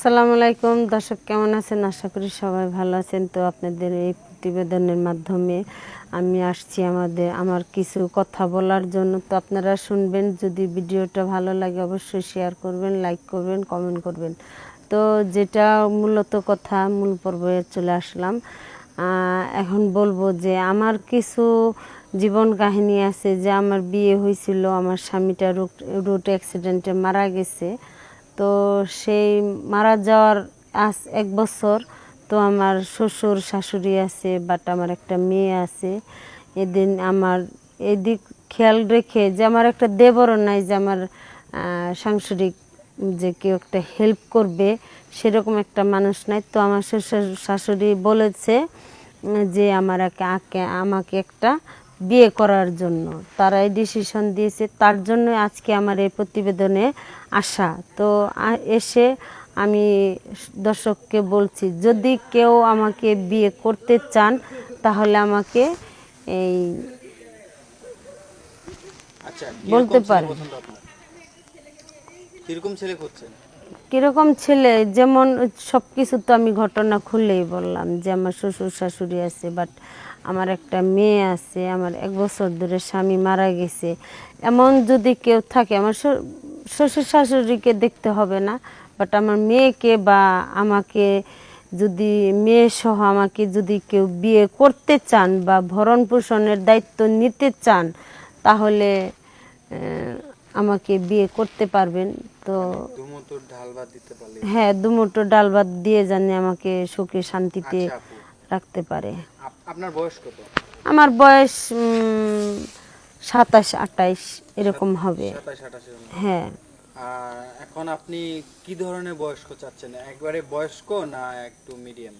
আসসালামু আলাইকুম। দর্শক, কেমন আছেন? আশা করি সবাই ভালো আছেন। তো আপনাদের এই প্রতিবেদনের মাধ্যমে আমি আসছি আমাদের, আমার কিছু কথা বলার জন্য। তো আপনারা শুনবেন, যদি ভিডিওটা ভালো লাগে অবশ্যই শেয়ার করবেন লাইক করবেন কমেন্ট করবেন। তো যেটা মূলত কথা, মূল পর্বে চলে আসলাম। এখন বলব যে আমার কিছু জীবন কাহিনী আছে যে আমার বিয়ে হয়েছিল, আমার স্বামীটা রোড অ্যাক্সিডেন্টে মারা গেছে। তো সেই মারা যাওয়ার আজ এক বছর, তো আমার শ্বশুর, শাশুড়ি আছে বাট আমার একটা মেয়ে আছে। এদিন আমার এদিক খেয়াল রেখে যে আমার একটা দেবরও নাই, যে আমার সাংসারিক যে কেউ একটা হেল্প করবে, সেরকম একটা মানুষ নাই। তো আমার শ্বশুর, শাশুড়ি বলেছে যে আমার একে, আমাকে একটা বিয়ে করার জন্য। তারাই ডিসিশন দিয়েছে। তার জন্য আজকে আমার এই প্রতিবেদনে আসা। তো এসে আমি দর্শককে বলছি যদি কেউ আমাকে বিয়ে করতে চান তাহলে আমাকে এই আচ্ছা বলতে আপনার? কীরকম ছেলে খুঁজছেন? কীরকম ছেলে? যেমন সব কিছু তো আমি ঘটনা খুললেই বললাম যে আমার শ্বশুর শাশুড়ি আছে বাট আমার একটা মেয়ে আছে, আমার এক বছর ধরে স্বামী মারা গেছে। এমন যদি কেউ থাকে, আমার শ্বশুর- শাশুড়িকে দেখতে হবে না বাট আমার মেয়েকে বা আমাকে যদি মেয়ে সহ আমাকে যদি কেউ বিয়ে করতে চান বা ভরণ পোষণের দায়িত্ব নিতে চান, তাহলে আমাকে বিয়ে করতে পারবেন তো পারলে। হ্যাঁ দুমুটো ডাল ভাত দিয়ে জানি আমাকে সুখে শান্তিতে আচ্ছা রাখতে পারে। আপনার বয়স কত? আমার বয়স সাতাশ আটাইশ এরকম হবে। হ্যাঁ। আর এখন আপনি কি ধরনের বয়স্ক চাচ্ছেন? একবারে বয়স্ক না একটু মিডিয়াম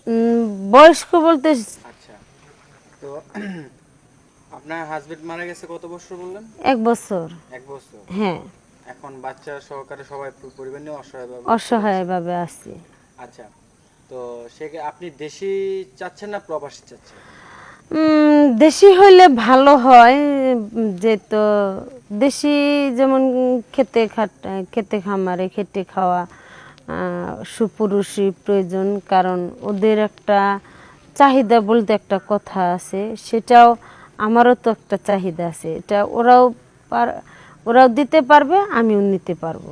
বয়স্ক বলতে আচ্ছা। তো আপনার হাজবেন্ড মারা গেছে কত বছর বললেন? এক বছর। এক বছর? হ্যাঁ। এখন বাচ্চা সহকারে সবাই পরিবার নিয়ে অসহায় ভাবে অসহায়ভাবে আছি। আচ্ছা তো সে আপনি দেশি চাচ্ছেন না প্রবাসী চাচ্ছেন? দেশি হইলে ভালো হয় যে তো দেশি যেমন খেতে খাট খেতে খামারে খেটে খাওয়া আহ, সুপুরুষই প্রয়োজন কারণ ওদের একটা চাহিদা বলতে একটা কথা আছে সেটাও আমারও তো একটা চাহিদা আছে। এটা ওরাও ওরাও দিতে পারবে আমিও নিতে পারব।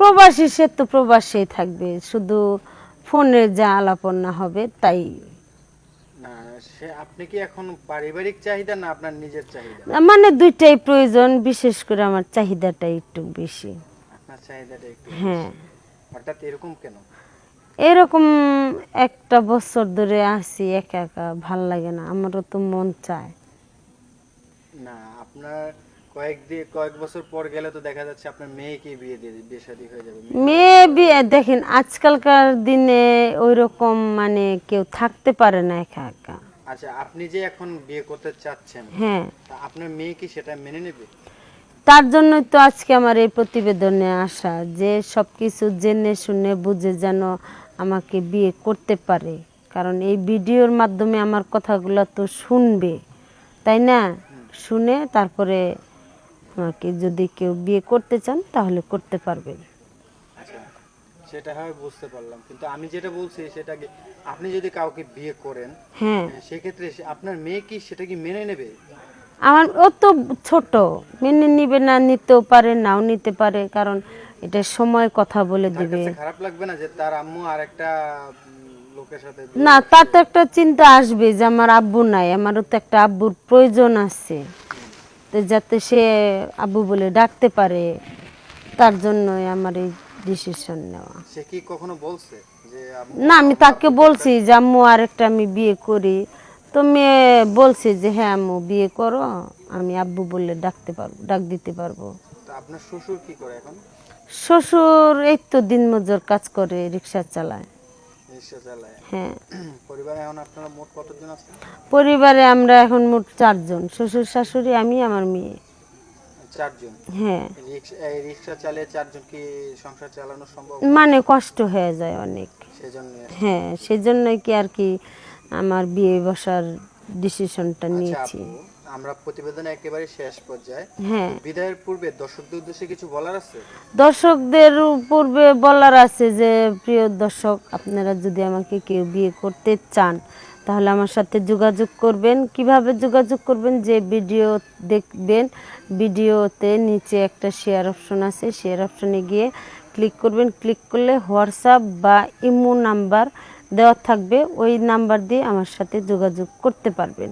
প্রবাসী সে তো প্রবাসেই থাকবে। শুধু ফোনে যা আলাপনা হবে তাই। না সে আপনি কি এখন পারিবারিক চাহিদা না আপনার নিজের চাহিদা? মানে দুইটাই প্রয়োজন বিশেষ করে আমার চাহিদাটা একটু বেশি। আপনার চাহিদাটা একটু হ্যাঁ। হঠাৎ এরকম কেন? এরকম একটা বছর ধরে আসি একা একা ভালো লাগে না আমারও তো মন চায়। না আপনার কয়েক দিয়ে কয়েক বছর পর গেলে তো দেখা যাচ্ছে আপনার মেয়েকে বিয়ে দিয়ে বিয়ে শাদী হয়ে যাবে। মেয়ে বিয়ে দেখেন আজকালকার দিনে ওই রকম মানে কেউ থাকতে পারে না একা একা। আচ্ছা আপনি যে এখন বিয়ে করতে চাচ্ছেন হ্যাঁ। আপনার মেয়ে কি সেটা মেনে নেবে? তার জন্যই তো আজকে আমার এই প্রতিবেদনে আসা যে সবকিছু জেনে শুনে বুঝে যেন আমাকে বিয়ে করতে পারে। কারণ এই ভিডিওর মাধ্যমে আমার কথাগুলো তো শুনবে। তাই না? শুনে তারপরে আমাকে যদি কেউ বিয়ে করতে চান তাহলে করতে পারবেন। আচ্ছা সেটা হয় বুঝতে পারলাম। কিন্তু আমি যেটা বলছি সেটা আপনি যদি কাউকে বিয়ে করেন হ্যাঁ। সেক্ষেত্রে আপনার মেয়ে কি সেটা কি মেনে নেবে? আমার ও তো ছোট। মেনে নিবে না নিতেও পারে নাও নিতে পারে। কারণ এটা সময় কথা বলে দিবে। খারাপ লাগবে না যে তার আম্মু আর একটা লোকের সাথে না তার তো একটা চিন্তা আসবে যে আমার আব্বু নাই আমারও তো একটা আব্বুর প্রয়োজন আছে। তো যাতে সে আব্বু বলে ডাকতে পারে তার জন্যই আমার এই ডিসিশন নেওয়া। সে কি কখনো বলছে যে না আমি তাকে বলছি যে আম্মু আরেকটা আমি বিয়ে করি। তো মেয়ে বলছে যে হ্যাঁ আম্মু বিয়ে করো আমি আব্বু বললে ডাকতে পারব ডাক দিতে পারব। আপনার শ্বশুর কি করে এখন? শ্বশুর এই তো দিনমজুর কাজ করে রিক্সা চালায়। রিক্সা চালায়। হ্যাঁ। পরিবারে এখন আপনারা মোট কতজন আছেন? পরিবারে আমরা এখন মোট চারজন শ্বশুর শাশুড়ি আমি আমার মেয়ে। চারজন? হ্যাঁ। রিক্সা চালিয়ে চারজন কি সংসার চালানো সম্ভব? মানে কষ্ট হয়ে যায় অনেক। সেজন্য? হ্যাঁ সেজন্যই কি আর কি আমার বিয়ে বসার ডিসিশনটা আচ্ছা নিয়েছি। আমরা প্রতিবেদনে একেবারে শেষ পর্যায়ে। হ্যাঁ। বিদায়ের পূর্বে দর্শকদের উদ্দেশ্যে কিছু বলার আছে? দর্শকদের পূর্বে বলার আছে যে প্রিয় দর্শক আপনারা যদি আমাকে কেউ বিয়ে করতে চান তাহলে আমার সাথে যোগাযোগ করবেন। কীভাবে যোগাযোগ করবেন? যে ভিডিও দেখবেন ভিডিওতে নিচে একটা শেয়ার অপশন আছে। শেয়ার অপশনে গিয়ে ক্লিক করবেন। ক্লিক করলে হোয়াটসঅ্যাপ বা ইমো নাম্বার দেওয়া থাকবে। ওই নাম্বার দিয়ে আমার সাথে যোগাযোগ করতে পারবেন।